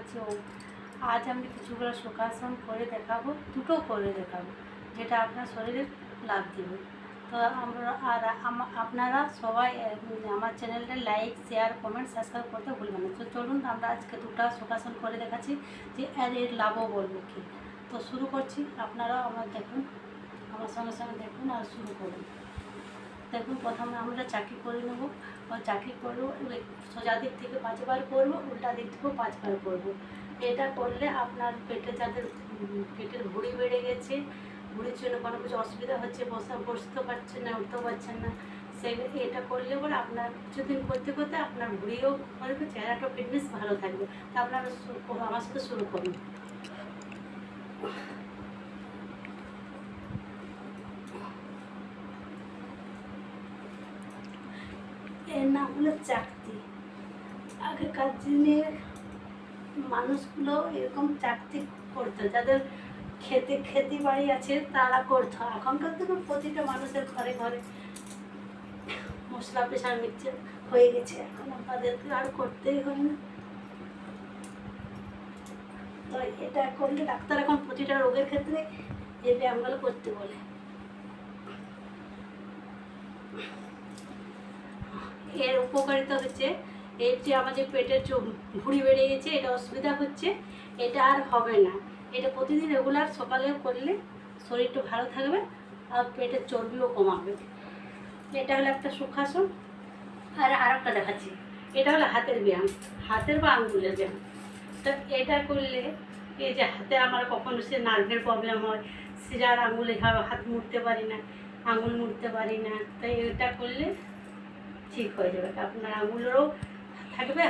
আছেও আজ আমি কিছুগুলো সুখাসন করে দেখাবো, দুটো করে দেখাবো, যেটা আপনার শরীরে লাভ দেবে। তো আমরা আর আপনারা সবাই আমার চ্যানেলটা লাইক, শেয়ার, কমেন্ট, সাবস্ক্রাইব করতে ভুলবেন না। তো চলুন, আমরা আজকে দুটো সুখাসন করে দেখাচ্ছি, যে এর এর লাভও বলব কি। তো শুরু করছি, আপনারাও আমার দেখুন, আমার সঙ্গে সঙ্গে দেখুন আর শুরু করুন। দেখুন, প্রথমে আমরা চাকরি করে নেব। চাকরি করব সোজা দিক থেকে পাঁচবার করব, উল্টা দিক থেকেও পাঁচবার করব। এটা করলে আপনার পেটে যাদের পেটের ভুঁড়ি বেড়ে গেছে, ভুঁড়ির জন্য কোনো কিছু অসুবিধা হচ্ছে, বসা, বসতে পারছেন না উঠতেও পারছেন না, সে এটা করলে পরে আপনার কিছুদিন করতে করতে আপনার ভুঁড়িও করবে চেহারাটা ফিটনেস ভালো থাকবে। তা আপনারা আমার সাথে শুরু করুন। এর নাম হলো চাকতি। আগেকার দিনে মানুষগুলো এরকম চাকতি করতো, যাদের খেতে খেতে বাড়ি আছে তারা করতো। এখনকার দিনে প্রতিটা মানুষের ঘরে ঘরে মশলা প্রেশার মিক্সচার হয়ে গেছে, এখন তাদেরকে আর করতেই হয় না। তো এটা করলে ডাক্তার এখন প্রতিটা রোগের ক্ষেত্রে এই ব্যায়ামগুলো করতে বলে। এর উপকারিতা হচ্ছে, এর যে আমাদের পেটের ভুঁড়ি বেড়ে গেছে, এটা অসুবিধা হচ্ছে, এটা আর হবে না। এটা প্রতিদিন রেগুলার সকালে করলে শরীরটা ভালো থাকবে, আর পেটের চর্বিও কমাবে। এটা হলো একটা সুখাসন। আর আর একটা দেখাচ্ছি। এটা হলো হাতের ব্যায়াম, হাতের বা আঙ্গুলের ব্যায়াম। তো এটা করলে এই যে হাতে আমার কখনো সে নার্ভের প্রবলেম হয় সিরার আঙুলে হাত মুড়তে পারি না আঙুল মুড়তে পারি না, তাই এটা করলে ঠিক হয়ে যাবে। আপনার আঙুলেরও থাকবে